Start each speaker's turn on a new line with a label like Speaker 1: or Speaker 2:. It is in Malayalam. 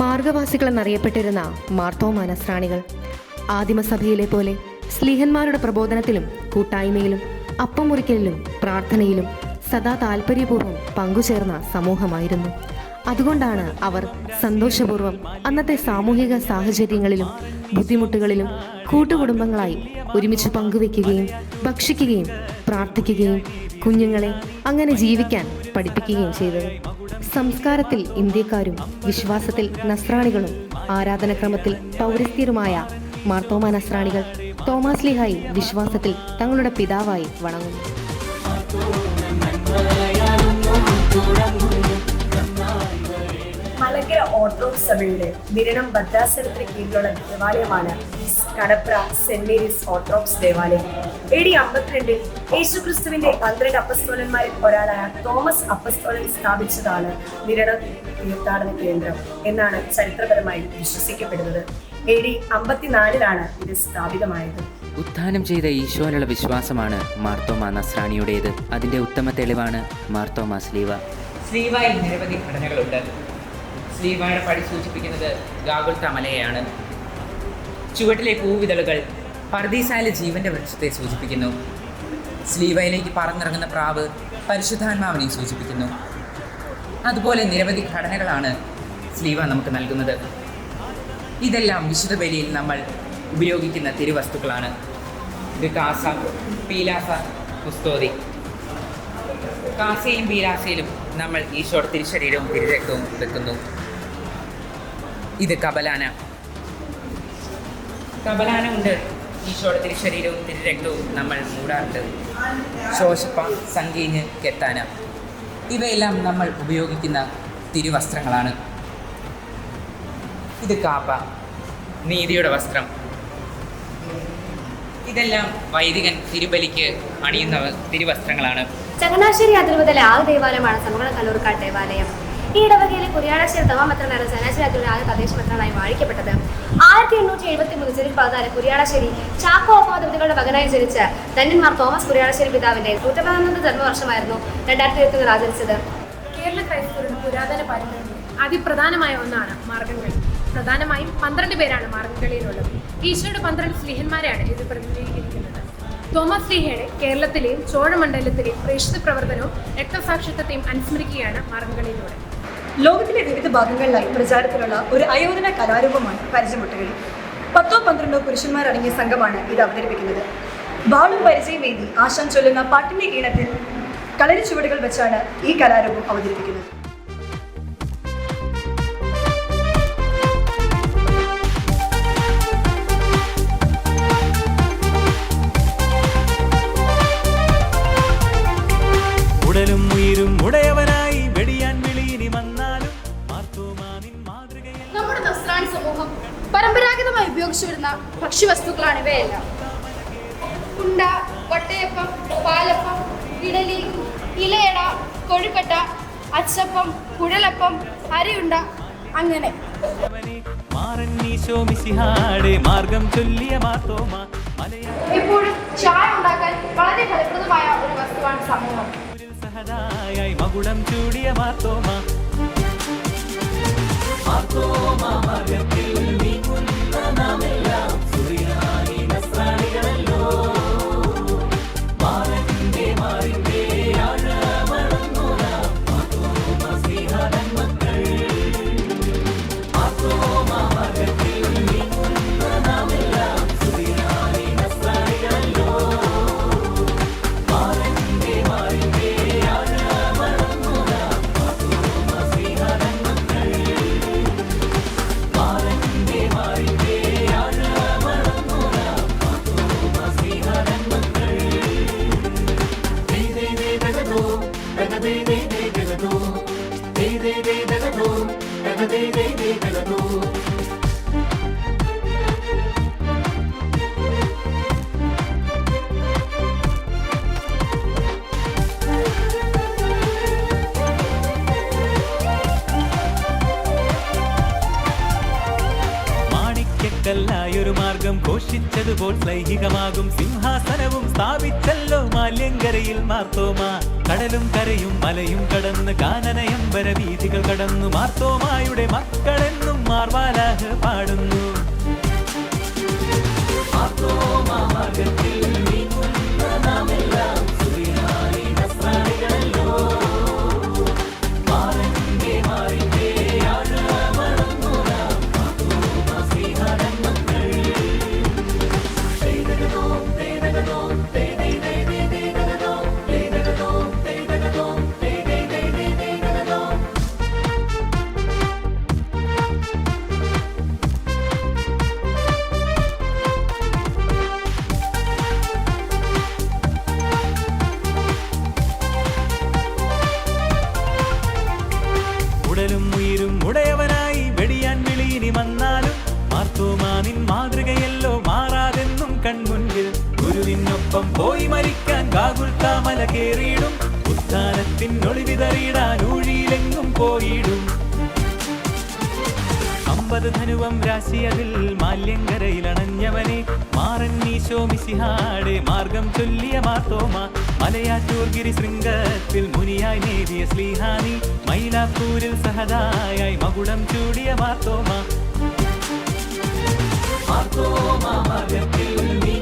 Speaker 1: മാർഗവാസികൾ എന്നറിയപ്പെട്ടിരുന്ന മാർത്തോമാ നസ്രാണികൾ ആദിമസഭയിലെ പോലെ സ്ലീഹന്മാരുടെ പ്രബോധനത്തിലും കൂട്ടായ്മയിലും അപ്പം മുറിക്കലിലും പ്രാർത്ഥനയിലും സദാ താല്പര്യപൂർവം പങ്കുചേർന്ന സമൂഹമായിരുന്നു. അതുകൊണ്ടാണ് അവർ സന്തോഷപൂർവം അന്നത്തെ സാമൂഹിക സാഹചര്യങ്ങളിലും ബുദ്ധിമുട്ടുകളിലും കൂട്ടുകുടുംബങ്ങളായി ഒരുമിച്ച് പങ്കുവെക്കുകയും ഭക്ഷിക്കുകയും പ്രാർത്ഥിക്കുകയും കുഞ്ഞുങ്ങളെ അങ്ങനെ ജീവിക്കാൻ പഠിപ്പിക്കുകയും ചെയ്തത്. സംസ്കാരത്തിൽ ഇന്ത്യക്കാരും വിശ്വാസത്തിൽ നസ്രാണികളും ആരാധനക്രമത്തിൽ പൗരസ്ത്യരുമായ മാർത്തോമ നസ്രാണികൾ തോമസ് ലിഹായി വിശ്വാസത്തിൽ തങ്ങളുടെ പിതാവായി വണങ്ങുന്നു.
Speaker 2: ഓർത്തഡോക്സ് സഭയുടെ നിരണം ഭദ്രാസനത്തിന് കീഴിലുള്ള ദേവാലയമാണ് കടപ്ര സെന്റ് മേരീസ് ഓർത്തഡോക്സ് ദേവാലയം. എ ഡി അമ്പത്തിരണ്ടിൽ യേശുക്രിസ്തുവിന്റെ പന്ത്രണ്ട് അപ്പസ്തോലന്മാരിൽ ഒരാളായ തോമസ് അപ്പസ്തോലൻ സ്ഥാപിച്ചതാണ് നിരണം തീർത്ഥാടന കേന്ദ്രം എന്നാണ് ചരിത്രപരമായി വിശ്വസിക്കപ്പെടുന്നത്. എ ഡി അമ്പത്തിനാലിലാണ് ഇത് സ്ഥാപിതമായത്.
Speaker 3: ഉത്ഥാനം ചെയ്ത ഈശോയിലുള്ള വിശ്വാസമാണ് മാർത്തോമ നസ്രാണിയുടേത്. അതിന്റെ ഉത്തമ തെളിവാണ് മാർത്തോമ സ്ലീവ.
Speaker 4: സ്ലീവായി നിരവധി ഘടനകളുണ്ട്. സ്ലീവായുടെ പടി സൂചിപ്പിക്കുന്നത് ഗാഗുൽ തമലയാണ് ചുവട്ടിലെ പൂവിതളുകൾ പർദീസായിലെ ജീവന്റെ വൃക്ഷത്തെ സൂചിപ്പിക്കുന്നു. സ്ലീവയിലേക്ക് പറന്നിറങ്ങുന്ന പ്രാവ് പരിശുദ്ധാത്മാവിനെ സൂചിപ്പിക്കുന്നു. അതുപോലെ നിരവധി ഘടനകളാണ് സ്ലീവ നമുക്ക് നൽകുന്നത്. ഇതെല്ലാം വിശുദ്ധ ബലിയിൽ നമ്മൾ ഉപയോഗിക്കുന്ന തിരുവസ്തുക്കളാണ്. ഇത് കാസ പീലാസ കുസ്തോതി കാസയിലും പീലാസയിലും നമ്മൾ ഈശോയുടെ തിരുശരീരവും തിരുരക്തവും വെക്കുന്നു. ഇത് കബലാന കബലാന ഉണ്ട് ഈശോയുടെ തിരുശരീരവും തിരുരക്തവും നമ്മൾ മൂടാറുണ്ട്. ശോശപ്പ സങ്കീഞ്ഞ് കെത്താന. ഇവയെല്ലാം നമ്മൾ ഉപയോഗിക്കുന്ന തിരുവസ്ത്രങ്ങളാണ്. ഇത് കാപ്പ നീതിയുടെ വസ്ത്രം. ഇതെല്ലാം വൈദികൻ തിരുബലിക്ക് അണിയുന്ന തിരുവസ്ത്രങ്ങളാണ്.
Speaker 5: ചങ്ങനാശ്ശേരി അതിരൂപതയിലെ ആ ദേവാലയമാണ് സമഗ്ര കല്ലൂർക്കാട് ദേവാലയം. ഈ ഇടവകയിലെ കുര്യാടാശ്ശേരി ചങ്ങനാശ്ശേരി അതിരൂപതയിലെ ആദ്യ തദ്ദേശമെത്രനായി വാഴിക്കപ്പെട്ടത് ആയിരത്തി എണ്ണൂറ്റി എഴുപത്തി മൂന്ന് ജനുവരി പതിനാല് കുര്യാടാശ്ശേരി ചാക്കോ ഒപ്പമതങ്ങളുടെ മകനായി ജനിച്ച ധന്യന്മാർ തോമസ് കുര്യാടാശ്ശേരി പിതാവിന്റെ നൂറ്റപതിനൊന്നാമത് ജന്മവർഷമായിരുന്നു രണ്ടായിരത്തി ഇരുപത്തി ആചരിച്ചത്.
Speaker 6: കേരള പുരാതന പാരമ്പര്യം അതിപ്രധാനമായ ഒന്നാണ് മാർഗംകളി. പ്രധാനമായും പന്ത്രണ്ട് പേരാണ് മാർഗംകളിയിലുള്ളത്. ഈശോയുടെ പന്ത്രണ്ട് സ്ലിഹന്മാരെയാണ് ഇത് പ്രതിനിധീകരിക്കുന്നത്. തോമസ് ലീഹയുടെ കേരളത്തിലെയും ചോഴമണ്ഡലത്തിലെയും പ്രേക്ഷിത പ്രവർത്തനവും രക്തസാക്ഷിത്വത്തെയും അനുസ്മരിക്കുകയാണ് മാർഗംകളിയിലൂടെ
Speaker 2: ലോകത്തിലെ വിവിധ ഭാഗങ്ങളിലായി പ്രചാരത്തിലുള്ള ഒരു അയോധന കലാരൂപമാണ് പരിചയമുട്ടുകളി പത്തോ പന്ത്രണ്ടോ പുരുഷന്മാരടങ്ങിയ സംഘമാണ് ഇത് അവതരിപ്പിക്കുന്നത്. ബാളും വേദി ആശാൻ ചൊല്ലുന്ന പാട്ടിന്റെ ഈണത്തിൽ കളരി ചുവടുകൾ വെച്ചാണ് ഈ കലാരൂപം അവതരിപ്പിക്കുന്നത്.
Speaker 7: ഉപയോഗിച്ചു വരുന്ന ഭക്ഷ്യവസ്തുക്കളാണ് ഇവയെല്ലാം. കുണ്ട വട്ടയപ്പം പാലപ്പം ഇഡലി ഇലയട കൊഴുക്കട്ട അച്ചപ്പം കുഴലപ്പം അരിയുണ്ട അങ്ങനെ.
Speaker 8: മാർഗം ചൊല്ലിയ
Speaker 7: എപ്പോഴും ചായ ഉണ്ടാക്കാൻ വളരെ ഫലപ്രദമായ ഒരു വസ്തുവാണ് സമൂഹം.
Speaker 8: സഹതായായി മകുടം ചൂടിയ മാർത്തോമ. സ്ഥാപിച്ചതുപോൽ സ്ലൈഹികമാകും സിംഹാസനവും സ്ഥാപിച്ചല്ലോ മാല്യങ്കരയിൽ മാർത്തോമ. കടലും കരയും മലയും കടന്ന് കാനനയമ്പര വീതികൾ കടന്നു മാർത്തോമായുടെ മക്കളെന്നും മാർവാലാഹ് പാടുന്നു. മാർത്തോമാ അമ്പത് ധനുവം രാശി അതിൽ മാല്യങ്കരയിൽ അണഞ്ഞവനെ മാറൻ നീശോ മിസിഹാടെ മാർഗം ചൊല്ലിയ മാർത്തോമ മലയാറ്റൂർ ഗിരി ശൃംഗത്തിൽ മുനിയായി നേടിയ ശ്രീഹാനി മൈലാപ്പൂരിൽ സഹദായായി മകുടം ചൂടിയ മാർത്തോമ. മാർത്തോമാർഗത്തിൽ മാർഗത്തിൽ നീ